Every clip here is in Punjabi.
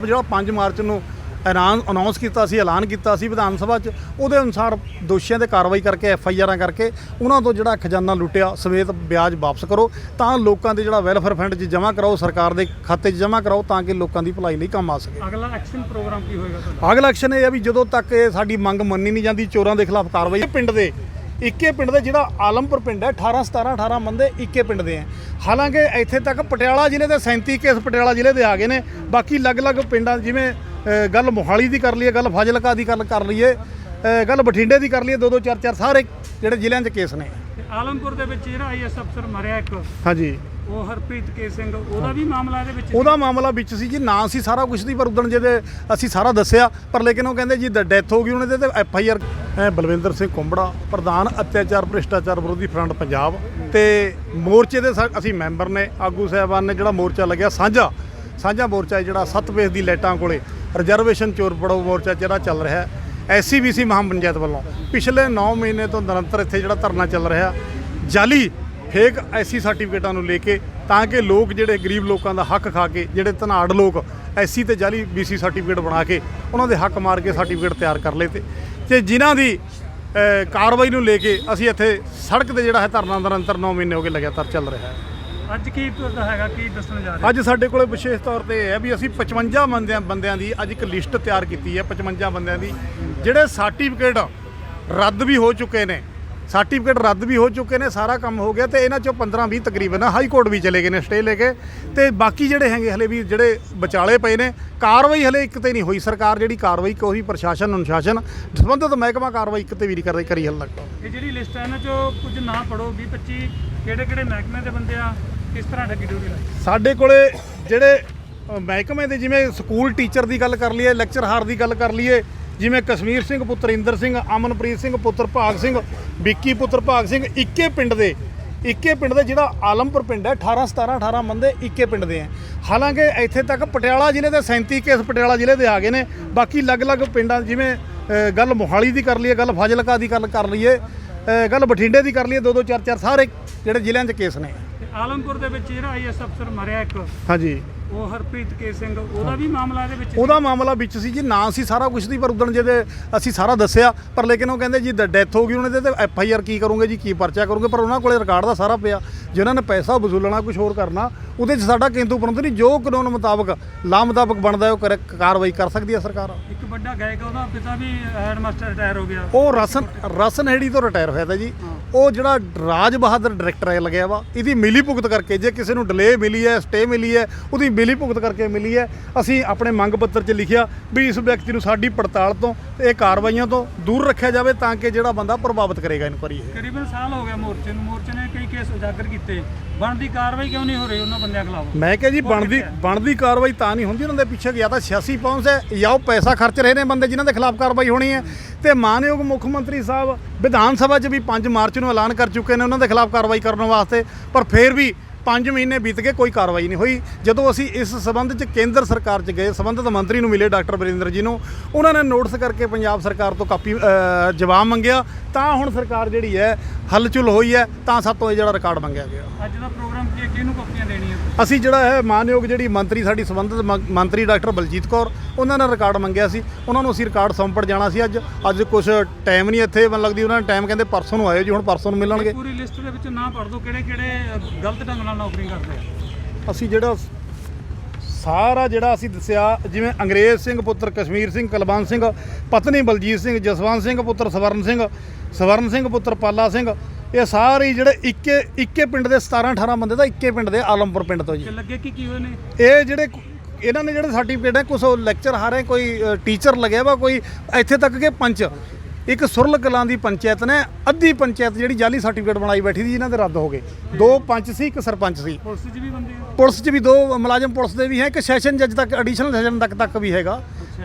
ਜਿਹੜਾ 5 ਮਾਰਚ ਨੂੰ ਐਲਾਨ ਅਨਾਉਂਸ ਕੀਤਾ ਸੀ ਐਲਾਨ ਕੀਤਾ ਸੀ ਵਿਧਾਨ ਸਭਾ 'ਚ ਉਹਦੇ ਅਨੁਸਾਰ ਦੋਸ਼ੀਆਂ ਤੇ ਕਾਰਵਾਈ ਕਰਕੇ ਐਫ ਆਈ ਆਰਾਂ ਕਰਕੇ ਉਹਨਾਂ ਤੋਂ ਜਿਹੜਾ ਖਜ਼ਾਨਾ ਲੁੱਟਿਆ ਸਮੇਤ ਵਿਆਜ ਵਾਪਸ ਕਰੋ ਤਾਂ ਲੋਕਾਂ ਦੇ ਜਿਹੜਾ ਵੈਲਫੇਅਰ ਫੰਡ 'ਚ ਜਮ੍ਹਾਂ ਕਰਾਓ ਸਰਕਾਰ ਦੇ ਖਾਤੇ 'ਚ ਜਮ੍ਹਾਂ ਕਰਾਓ ਤਾਂ ਕਿ ਲੋਕਾਂ ਦੀ ਭਲਾਈ ਲਈ ਕੰਮ ਆ ਸਕੇ। ਅਗਲਾ ਐਕਸ਼ਨ ਪ੍ਰੋਗਰਾਮ ਕੀ ਹੋਏਗਾ ਤੁਹਾਡਾ? ਅਗਲਾ ਐਕਸ਼ਨ ਇਹ ਹੈ ਵੀ ਜਦੋਂ ਤੱਕ ਇਹ ਸਾਡੀ ਮੰਗ ਮੰਨੀ ਨਹੀਂ ਜਾਂਦੀ ਚੋਰਾਂ ਦੇ ਖਿਲਾਫ ਕਾਰਵਾਈ ਪਿੰਡ ਦੇ ਇੱਕੇ ਪਿੰਡ ਦੇ ਜਿਹੜਾ ਆਲਮਪੁਰ ਪਿੰਡ ਹੈ 18 17 18 ਬੰਦੇ ਇੱਕੇ ਪਿੰਡ ਦੇ ਹੈ। ਹਾਲਾਂਕਿ ਇੱਥੇ ਤੱਕ ਪਟਿਆਲਾ ਜ਼ਿਲ੍ਹੇ ਦੇ 37 ਕੇਸ ਪਟਿਆਲਾ ਜ਼ਿਲ੍ਹੇ ਦੇ ਆ ਗਏ ਨੇ। ਬਾਕੀ ਅਲੱਗ-ਅਲੱਗ ਪਿੰਡਾਂ ਜਿਵੇਂ ਗੱਲ ਮੋਹਾਲੀ ਦੀ ਕਰ ਲਈਏ, ਗੱਲ ਫਾਜ਼ਿਲਕਾ ਦੀ ਗੱਲ ਕਰ ਲਈਏ ਗੱਲ ਬਠਿੰਡੇ ਦੀ ਕਰ ਲਈਏ ਦੋ ਦੋ ਚਾਰ ਚਾਰ ਸਾਰੇ ਜਿਹੜੇ ਜ਼ਿਲ੍ਹਿਆਂ 'ਚ ਕੇਸ ਨੇ। ਆਲਮਪੁਰ ਦੇ ਵਿੱਚ ਜਿਹੜਾ ਆਈਐਸ ਅਫਸਰ ਮਰਿਆ ਇੱਕ ਹਾਂਜੀ ਉਹ ਹਰਪ੍ਰੀਤ ਕੇ ਸਿੰਘ ਉਹਦਾ ਵੀ ਮਾਮਲਾ ਇਹਦੇ ਵਿੱਚ? ਉਹਦਾ ਮਾਮਲਾ ਵਿੱਚ ਸੀ ਜੀ ਨਾ ਸੀ ਸਾਰਾ ਕੁਝ ਦੀ ਪਰ ਉਦਣ ਜਿਹਦੇ ਅਸੀਂ ਸਾਰਾ ਦੱਸਿਆ ਪਰ ਲੇਕਿਨ ਉਹ ਕਹਿੰਦੇ ਜੀ ਡੈਥ ਹੋ ਗਈ ਉਹਨਾਂ ਦੇ ਤੇ F I R Balwinder Singh Kumbra ਪ੍ਰਧਾਨ ਅਤਿਆਚਾਰ ਭ੍ਰਿਸ਼ਟਾਚਾਰ ਵਿਰੋਧੀ ਫਰੰਟ ਪੰਜਾਬ ਤੇ ਮੋਰਚੇ ਦੇ ਅਸੀਂ ਮੈਂਬਰ ਨੇ ਆਗੂ ਸਾਹਿਬਾਨ ਨੇ ਜਿਹੜਾ ਮੋਰਚਾ ਲੱਗਿਆ ਸਾਂਝਾ ਸਾਂਝਾ ਮੋਰਚਾ ਜਿਹੜਾ ਸੱਤ ਫੇਸ ਦੀ ਲਾਈਟਾਂ ਕੋਲੇ ਰਿਜ਼ਰਵੇਸ਼ਨ ਚੋਰ ਪੜੋ ਮੋਰਚਾ ਜਿਹੜਾ ਚੱਲ ਰਿਹਾ ਐਸਸੀਬੀਸੀ ਮਹਾਂ ਪੰਚਾਇਤ ਵੱਲੋਂ ਪਿਛਲੇ 9 ਮਹੀਨੇ ਤੋਂ ਨਿਰੰਤਰ ਇੱਥੇ ਜਿਹੜਾ ਧਰਨਾ ਚੱਲ ਰਿਹਾ, ਜਾਲੀ ਫੇਕ ਐਸਸੀ ਸਰਟੀਫਿਕੇਟਾਂ ਨੂੰ ਲੈ ਕੇ ਤਾਂ ਕਿ ਲੋਕ ਜਿਹੜੇ ਗਰੀਬ ਲੋਕਾਂ ਦਾ ਹੱਕ ਖਾ ਕੇ, ਜਿਹੜੇ ਧਨਾੜ ਲੋਕ ਐਸਸੀ ਤੇ ਜਾਲੀ ਬੀਸੀ ਸਰਟੀਫਿਕੇਟ ਬਣਾ ਕੇ ਉਹਨਾਂ ਦੇ ਹੱਕ ਮਾਰ ਕੇ ਸਰਟੀਫਿਕੇਟ ਤਿਆਰ ਕਰ ਲਏ ਤੇ ਤੇ ਜਿਨ੍ਹਾਂ ਦੀ ਕਾਰਵਾਈ ਨੂੰ ਲੈ ਕੇ ਅਸੀਂ ਇੱਥੇ ਸੜਕ ਤੇ ਜਿਹੜਾ ਹੈ ਧਰਨਾ ਨਿਰੰਤਰ 9 ਮਹੀਨੇ ਹੋ ਗਏ ਲਗਾਤਾਰ ਚੱਲ ਰਿਹਾ ਹੈ। ਅੱਜ ਕੀ ਤੁਹਾਡਾ ਹੈਗਾ? ਕੀ ਦੱਸਣ ਜਾ ਰਹੇ ਅੱਜ ਸਾਡੇ ਕੋਲੇ ਵਿਸ਼ੇਸ਼ ਤੌਰ ਤੇ ਇਹ ਹੈ ਵੀ ਅਸੀਂ 55 ਬੰਦਿਆਂ ਬੰਦਿਆਂ ਦੀ ਅੱਜ ਇੱਕ ਲਿਸਟ ਤਿਆਰ ਕੀਤੀ ਹੈ 55 ਬੰਦਿਆਂ ਦੀ। ਜਿਹੜੇ ਸਰਟੀਫਿਕੇਟ ਰੱਦ ਵੀ ਹੋ ਚੁੱਕੇ ਨੇ ਸਰਟੀਫਿਕੇਟ ਰੱਦ ਵੀ ਹੋ ਚੁੱਕੇ ਨੇ ਸਾਰਾ ਕੰਮ ਹੋ ਗਿਆ ਤੇ ਇਹਨਾਂ ਚੋਂ 15 20 ਤਕਰੀਬਨ ਹਾਈ ਕੋਰਟ ਵੀ ਚਲੇ ਗਏ ਨੇ ਸਟੇ ਲੈ ਕੇ। ਤੇ ਬਾਕੀ ਜਿਹੜੇ ਹੈਗੇ ਹਲੇ ਵੀ ਜਿਹੜੇ ਵਿਚਾਲੇ ਪਏ ਨੇ ਕਾਰਵਾਈ ਹਲੇ ਇੱਕ ਤੇ ਨਹੀਂ ਹੋਈ। ਸਰਕਾਰ ਜਿਹੜੀ ਕਾਰਵਾਈ ਕੋਈ ਪ੍ਰਸ਼ਾਸਨ ਅਨੁਸ਼ਾਸਨ ਸੰਬੰਧਿਤ ਮਹਿਕਮਾ ਕਾਰਵਾਈ ਇੱਕ ਤੇ ਵੀ ਨਹੀਂ ਕਰ ਰਹੀ ਕਰੀ ਹਲ ਤੱਕ। ਇਹ ਜਿਹੜੀ ਲਿਸਟ ਹੈ ਇਹਨਾਂ ਚੋਂ ਕੁਝ ਨਾ ਪੜੋ 20 25 ਕਿਹੜੇ ਕਿਹੜੇ ਮਹਿਕਮੇ ਦੇ ਬੰਦੇ ਆ ਕਿਸ ਤਰ੍ਹਾਂ ਠੱਗੀ ਡਿਊਟੀ ਲਾਈ? ਸਾਡੇ ਕੋਲੇ ਜਿਹੜੇ ਮਹਿਕਮੇ ਦੇ ਜਿਵੇਂ ਸਕੂਲ ਟੀਚਰ ਦੀ ਗੱਲ ਕਰ ਲਈਏ ਲੈਕਚਰਹਾਰ ਦੀ ਗੱਲ ਕਰ ਲਈਏ ਜਿਵੇਂ ਕਸ਼ਮੀਰ ਸਿੰਘ ਪੁੱਤਰ ਇੰਦਰ ਸਿੰਘ ਅਮਨਪ੍ਰੀਤ ਸਿੰਘ ਪੁੱਤਰ ਭਾਗ ਸਿੰਘ ਵਿੱਕੀ ਪੁੱਤਰ ਭਾਗ ਸਿੰਘ ਇੱਕੇ ਪਿੰਡ ਦੇ, ਇੱਕੇ ਪਿੰਡ ਦੇ ਜਿਹੜਾ ਆਲਮਪੁਰ ਪਿੰਡ ਹੈ 18 17 18 ਬੰਦੇ ਇੱਕੇ ਪਿੰਡ ਦੇ ਆ ਹਾਲਾਂਕਿ ਇੱਥੇ ਤੱਕ ਪਟਿਆਲਾ ਜ਼ਿਲ੍ਹੇ ਦੇ 37 ਕੇਸ ਪਟਿਆਲਾ ਜ਼ਿਲ੍ਹੇ ਦੇ ਆ ਗਏ ਨੇ, ਬਾਕੀ ਅਲੱਗ-ਅਲੱਗ ਪਿੰਡਾਂ ਜਿਵੇਂ ਗੱਲ ਮੋਹਾਲੀ ਦੀ ਕਰ ਲਈਏ, ਗੱਲ ਫਾਜ਼ਿਲਕਾ ਦੀ ਗੱਲ ਕਰ ਲਈਏ ਗੱਲ ਬਠਿੰਡੇ ਦੀ ਕਰ ਲਈਏ ਦੋ ਦੋ ਚਾਰ ਚਾਰ ਸਾਰੇ ਜਿਹੜੇ ਜ਼ਿਲ੍ਹਿਆਂ 'ਚ ਕੇਸ ਨੇ। ਆਲਮਪੁਰ ਦੇ ਵਿੱਚ ਜਿਹੜਾ ਆਈਐਸ ਅਫਸਰ ਮਰਿਆ ਇੱਕ ਹਾਂਜੀ। ਉਹ ਹਰਪ੍ਰੀਤ ਕੇ ਸਿੰਘ ਉਹਦਾ ਵੀ ਮਾਮਲਾ ਇਹਦੇ ਵਿੱਚ? ਉਹਦਾ ਮਾਮਲਾ ਵਿੱਚ ਸੀ ਜੀ ਨਾ ਸੀ ਸਾਰਾ ਕੁਝ ਦੀ ਪਰ ਉਦਣ ਜਿਹਦੇ ਅਸੀਂ ਸਾਰਾ ਦੱਸਿਆ ਪਰ ਲੇਕਿਨ ਉਹ ਕਹਿੰਦੇ ਜੀ ਡੈਥ ਹੋ ਗਈ ਉਹਨਾਂ ਦੇ ਤੇ ਐਫ ਆਈ ਆਰ ਕੀ ਕਰੋਗੇ ਜੀ ਕੀ ਪਰਚਾ ਕਰੋਗੇ ਪਰ ਉਹਨਾਂ ਕੋਲੇ ਰਿਕਾਰਡ ਦਾ ਸਾਰਾ ਪਿਆ ਜਿਨ੍ਹਾਂ ਨੇ ਪੈਸਾ ਵਸੂਲਣਾ ਕੁਝ ਹੋਰ ਕਰਨਾ ਉਹਦੇ 'ਚ ਸਾਡਾ ਪਰੰਤੂ ਨਹੀਂ ਜੋ ਕਾਨੂੰਨ ਮੁਤਾਬਕ ਲਾ ਮੁਤਾਬਕ ਬਣਦਾ ਉਹ ਕਰ- ਕਾਰਵਾਈ ਕਰ ਸਕਦੀ ਹੈ ਸਰਕਾਰ। ਇੱਕ ਵੱਡਾ ਗਾਇਕ ਉਹਦਾ ਪਿਤਾ ਵੀ ਹੈਡਮਾਸਟਰ ਰਿਟਾਇਰ ਹੋ ਗਿਆ। ਉਹ ਰਸਨ ਰਸਨ ਹੈੜੀ ਤੋਂ ਰਿਟਾਇਰ ਹੋਇਆ ਤਾ ਜੀ। ਉਹ ਜਿਹੜਾ ਰਾਜ ਬਹਾਦਰ ਡਾਇਰੈਕਟਰ ਲੱਗਿਆ ਵਾ ਇਹਦੀ ਮਿਲੀ ਭੁਗਤ ਕਰਕੇ ਜੇ ਕਿਸੇ ਨੂੰ ਡਿਲੇ ਮਿਲੀ ਹੈ ਸਟੇ ਮਿਲੀ ਹੈ ਉਹਦੀ ਮਿਲੀ ਭੁਗਤ ਕਰਕੇ ਮਿਲੀ ਹੈ ਅਸੀਂ ਆਪਣੇ ਮੰਗ ਪੱਤਰ 'ਚ ਲਿਖਿਆ ਵੀ ਇਸ ਵਿਅਕਤੀ ਨੂੰ ਸਾਡੀ ਪੜਤਾਲ ਤੋਂ ਇਹ ਕਾਰਵਾਈਆਂ ਤੋਂ ਦੂਰ ਰੱਖਿਆ ਜਾਵੇ ਤਾਂ ਕਿ ਜਿਹੜਾ ਬੰਦਾ ਪ੍ਰਭਾਵਿਤ ਕਰੇਗਾ ਇਨਕੁਆਰੀ ਇਹ। ਕਰੀਬਨ ਸਾਲ ਹੋ ਗਿਆ ਮੋਰਚੇ ਨੂੰ ਮੋਰਚੇ ਨੇ ਕਈ ਕੇਸ ਉਜਾਗਰ ਕੀਤੇ। ਬਣਦੀ ਕਾਰਵਾਈ ਕਿਉਂ ਨਹੀਂ ਹੋ ਰਹੀ ਉਹਨਾਂ ਬੰਦਿਆਂ ਖਿਲਾਫ? ਮੈਂ ਕਿਹਾ ਜੀ ਬਣਦੀ ਬਣਦੀ ਕਾਰਵਾਈ ਤਾਂ ਨਹੀਂ ਹੁੰਦੀ ਉਹਨਾਂ ਦੇ ਪਿੱਛੇ ਜਾਂ ਤਾਂ 86 ਪਾਉਂਸ ਹੈ ਜਾਂ ਉਹ ਪੈਸਾ ਖਰਚ ਰਹੇ ਨੇ ਬੰਦੇ ਜਿਨ੍ਹਾਂ ਦੇ ਖਿਲਾਫ ਕਾਰਵਾਈ ਹੋਣੀ ਹੈ। ਤੇ ਮਾਨਯੋਗ ਮੁੱਖ ਮੰਤਰੀ ਸਾਹਿਬ ਵਿਧਾਨ ਸਭਾ 'ਚ ਵੀ 5 ਮਾਰਚ ਨੂੰ ਐਲਾਨ ਕਰ ਚੁੱਕੇ ਨੇ ਉਹਨਾਂ ਦੇ ਖਿਲਾਫ ਕਾਰਵਾਈ ਕਰਨ ਵਾਸਤੇ ਪਰ ਫਿਰ ਵੀ 5 ਮਹੀਨੇ ਬੀਤ ਗਏ ਕੋਈ ਕਾਰਵਾਈ ਨਹੀਂ ਹੋਈ। ਜਦੋਂ ਅਸੀਂ ਇਸ ਸਬੰਧ 'ਚ ਕੇਂਦਰ ਸਰਕਾਰ 'ਚ ਗਏ ਸੰਬੰਧਿਤ ਮੰਤਰੀ ਨੂੰ ਮਿਲੇ ਡਾਕਟਰ ਬਰਿੰਦਰ ਜੀ ਨੂੰ ਉਹਨਾਂ ਨੇ ਨੋਟਿਸ ਕਰਕੇ ਪੰਜਾਬ ਸਰਕਾਰ ਤੋਂ ਕਾਪੀ ਜਵਾਬ ਮੰਗਿਆ। ਤਾਂ ਹੁਣ ਸਰਕਾਰ ਜਿਹੜੀ ਹੈ ਹਲਚੁਲ ਹੋਈ ਹੈ ਤਾਂ ਸਾਤੋਂ ਇਹ ਜਿਹੜਾ ਰਿਕਾਰਡ ਮੰਗਿਆ ਗਿਆ। ਅੱਜ ਦਾ ਪ੍ਰੋਗਰਾਮ ਕੀ ਹੈ? ਕਿਹਨੂੰ ਕਾਪੀਆਂ ਦੇਣੀਆਂ? ਅਸੀਂ ਜਿਹੜਾ ਹੈ ਮਾਨਯੋਗ ਜਿਹੜੀ ਮੰਤਰੀ ਸਾਡੀ ਸੰਬੰਧਿਤ ਮੰਤਰੀ ਡਾਕਟਰ ਬਲਜੀਤ ਕੌਰ ਉਹਨਾਂ ਨੇ ਰਿਕਾਰਡ ਮੰਗਿਆ ਸੀ। ਉਹਨਾਂ ਨੂੰ ਅਸੀਂ ਰਿਕਾਰਡ ਸੌਂਪਣ ਜਾਣਾ ਸੀ ਅੱਜ। ਅੱਜ ਕੁਝ ਟਾਈਮ ਨਹੀਂ ਇੱਥੇ ਮਨ ਲੱਗਦੀ ਉਹਨਾਂ ਨੇ ਟਾਈਮ ਕਹਿੰਦੇ ਪਰਸੋਂ ਨੂੰ ਆਇਓ ਜੀ ਹੁਣ ਪਰਸੋਂ ਨੂੰ ਮਿਲਣਗੇ। ਪੂਰੀ ਲਿਸਟ ਦੇ ਵਿੱਚ ਨਾ ਪੜ ਦੋ ਕਿਹੜੇ ਕਿਹੜੇ ਗਲਤ ਢੰਗ ਨਾਲ ਨੌਕਰੀ ਕਰਦੇ ਆ। ਅਸੀਂ ਜਿਹੜਾ ਸਾਰਾ ਜਿਹੜਾ ਅਸੀਂ ਦੱਸਿਆ ਜਿਵੇਂ ਅੰਗਰੇਜ਼ ਸਿੰਘ ਪੁੱਤਰ ਕਸ਼ਮੀਰ ਸਿੰਘ ਕੁਲਵੰਤ ਸਿੰਘ ਪਤਨੀ ਬਲਜੀਤ ਸਿੰਘ ਜਸਵੰਤ ਸਿੰਘ ਪੁੱਤਰ ਸਵਰਨ ਸਿੰਘ ਸਵਰਨ ਸਿੰਘ ਪੁੱਤਰ ਪਾਲਾ ਸਿੰਘ ਇਹ ਸਾਰੇ ਜਿਹੜੇ ਇੱਕੇ ਇੱਕੇ ਪਿੰਡ ਦੇ 17 18 ਬੰਦੇ ਦਾ ਇੱਕੇ ਪਿੰਡ ਦੇ ਆਲਮਪੁਰ ਪਿੰਡ ਤੋਂ ਜੀ। ਲੱਗੇ ਕੀ ਕੀ ਹੋਏ ਨੇ? ਇਹ ਜਿਹੜੇ ਇਹਨਾਂ ਨੇ ਜਿਹੜੇ ਸਰਟੀਫਿਕੇਟ ਹੈ ਕੁਝ ਲੈਕਚਰ ਹਾਰੇ ਕੋਈ ਟੀਚਰ ਲੱਗਿਆ ਵਾ ਕੋਈ ਇੱਥੇ ਤੱਕ ਕਿ ਪੰਚ। ਇੱਕ ਸੁਰਲ ਕਲਾਂ ਦੀ ਪੰਚਾਇਤ ਨੇ ਅੱਧੀ ਪੰਚਾਇਤ ਜਿਹੜੀ ਜਾਲੀ ਸਰਟੀਫਿਕੇਟ ਬਣਾਈ ਬੈਠੀ ਸੀ ਇਹਨਾਂ ਦੇ ਰੱਦ ਹੋ ਗਏ। ਦੋ ਪੰਚ ਸੀ ਇੱਕ ਸਰਪੰਚ ਸੀ। ਪੁਲਿਸ 'ਚ ਵੀ ਬੰਦੇ ਪੁਲਿਸ 'ਚ ਵੀ ਦੋ ਮੁਲਾਜ਼ਮ ਪੁਲਿਸ ਦੇ ਵੀ ਹੈ ਇੱਕ ਸੈਸ਼ਨ ਜੱਜ ਤੱਕ ਐਡੀਸ਼ਨਲ ਸੈਸ਼ਨ ਤੱਕ ਤੱਕ ਵੀ ਹੈਗਾ।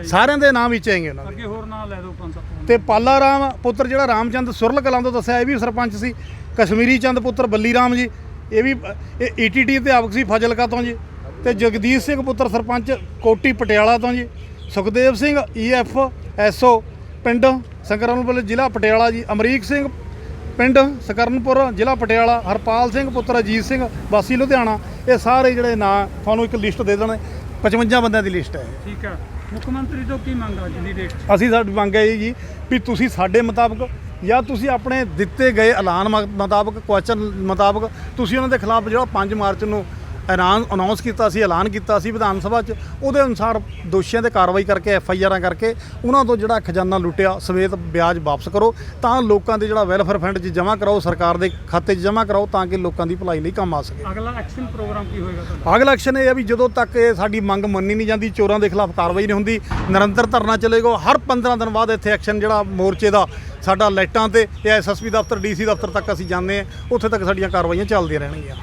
ਸਾਰਿਆਂ ਦੇ ਨਾਮ ਵਿੱਚ ਹੈਗੇ ਉਹਨਾਂ ਦੇ। ਅੱਗੇ ਹੋਰ ਨਾਂ ਲੈ ਦਿਓ ਪੰਜ ਸੱਤ। ਤੇ ਪਾਲਾ ਰਾਮ ਪੁੱਤਰ ਜਿਹੜਾ ਰਾਮਚੰਦ ਸੁਰਲ ਕਲਾਂ ਤੋਂ ਦੱਸਿਆ ਇਹ ਵੀ ਸਰਪੰਚ ਸੀ। ਕਸ਼ਮੀਰੀ ਚੰਦ ਪੁੱਤਰ ਬੱਲੀ ਰਾਮ ਜੀ ਇਹ ਵੀ ਇਹ ਈਟੀਟੀ ਅਧਿਆਪਕ ਸੀ ਫਾਜ਼ਿਲਕਾ ਤੋਂ ਜੀ। ਤੇ ਜਗਦੀਸ਼ ਸਿੰਘ ਪੁੱਤਰ ਸਰਪੰਚ ਕੋਟੀ ਪਟਿਆਲਾ ਤੋਂ ਜੀ। ਸੁਖਦੇਵ ਸਿੰਘ ਈਐਫ ਐਸਓ ਪਿੰਡ ਸੰਗਰਾਮਪੁਰ ਜ਼ਿਲ੍ਹਾ ਪਟਿਆਲਾ ਜੀ। ਅਮਰੀਕ ਸਿੰਘ ਪਿੰਡ ਸਕਰਨਪੁਰ ਜ਼ਿਲ੍ਹਾ ਪਟਿਆਲਾ। ਹਰਪਾਲ ਸਿੰਘ ਪੁੱਤਰ ਅਜੀਤ ਸਿੰਘ ਵਾਸੀ ਲੁਧਿਆਣਾ। ਇਹ ਸਾਰੇ ਜਿਹੜੇ ਨਾਂ ਤੁਹਾਨੂੰ ਇੱਕ ਲਿਸਟ ਦੇ ਦੇਣ। 55 ਬੰਦਿਆਂ ਦੀ ਲਿਸਟ ਹੈ। ਠੀਕ ਹੈ। ਮੁੱਖ ਮੰਤਰੀ ਤੋਂ ਕੀ ਮੰਗ ਅੱਜ ਦੀ ਡੇਟ ਅਸੀਂ ਸਾਡੀ ਮੰਗ ਹੈ ਜੀ ਵੀ ਤੁਸੀਂ ਸਾਡੇ ਮੁਤਾਬਕ ਜਾਂ ਤੁਸੀਂ ਆਪਣੇ ਦਿੱਤੇ ਗਏ ਐਲਾਨ ਮੁਤਾਬਕ ਕੁਐਸਚਨ ਮੁਤਾਬਕ ਤੁਸੀਂ ਉਹਨਾਂ ਦੇ ਖਿਲਾਫ ਜਿਹੜਾ 5 ਮਾਰਚ ਨੂੰ ਐਲਾਨ ਅਨਾਉਂਸ ਕੀਤਾ ਸੀ ਐਲਾਨ ਕੀਤਾ ਸੀ ਵਿਧਾਨ ਸਭਾ 'ਚ। ਉਹਦੇ ਅਨੁਸਾਰ ਦੋਸ਼ੀਆਂ ਤੇ ਕਾਰਵਾਈ ਕਰਕੇ ਐਫ ਆਈ ਆਰਾਂ ਕਰਕੇ ਉਹਨਾਂ ਤੋਂ ਜਿਹੜਾ ਖਜ਼ਾਨਾ ਲੁੱਟਿਆ ਸਮੇਤ ਵਿਆਜ ਵਾਪਸ ਕਰੋ। ਤਾਂ ਲੋਕਾਂ ਦੇ ਜਿਹੜਾ ਵੈਲਫੇਅਰ ਫੰਡ 'ਚ ਜਮ੍ਹਾਂ ਕਰਾਓ ਸਰਕਾਰ ਦੇ ਖਾਤੇ 'ਚ ਜਮ੍ਹਾਂ ਕਰਾਓ ਤਾਂ ਕਿ ਲੋਕਾਂ ਦੀ ਭਲਾਈ ਲਈ ਕੰਮ ਆ ਸਕੇ। ਅਗਲਾ ਐਕਸ਼ਨ ਪ੍ਰੋਗਰਾਮ ਕੀ ਹੋਏਗਾ ਤੁਹਾਡਾ? ਅਗਲਾ ਐਕਸ਼ਨ ਇਹ ਹੈ ਵੀ ਜਦੋਂ ਤੱਕ ਇਹ ਸਾਡੀ ਮੰਗ ਮੰਨੀ ਨਹੀਂ ਜਾਂਦੀ ਚੋਰਾਂ ਦੇ ਖਿਲਾਫ ਕਾਰਵਾਈ ਨਹੀਂ ਹੁੰਦੀ ਨਿਰੰਤਰ ਧਰਨਾ ਚੱਲੇਗਾ। ਹਰ 15 ਦਿਨ ਬਾਅਦ ਇੱਥੇ ਐਕਸ਼ਨ ਜਿਹੜਾ ਮੋਰਚੇ ਦਾ ਸਾਡਾ ਲਾਈਟਾਂ ਤੇ ਇਹ ਐਸਐਸਪੀ ਦਫ਼ਤਰ ਡੀਸੀ ਦਫ਼ਤਰ ਤੱਕ ਅਸੀਂ ਜਾਂਦੇ ਹਾਂ। ਉੱਥੇ ਤੱਕ ਸਾਡੀਆਂ ਕਾਰਵਾਈਆਂ ਚੱਲਦੀਆਂ ਰਹਿਣਗੀਆਂ।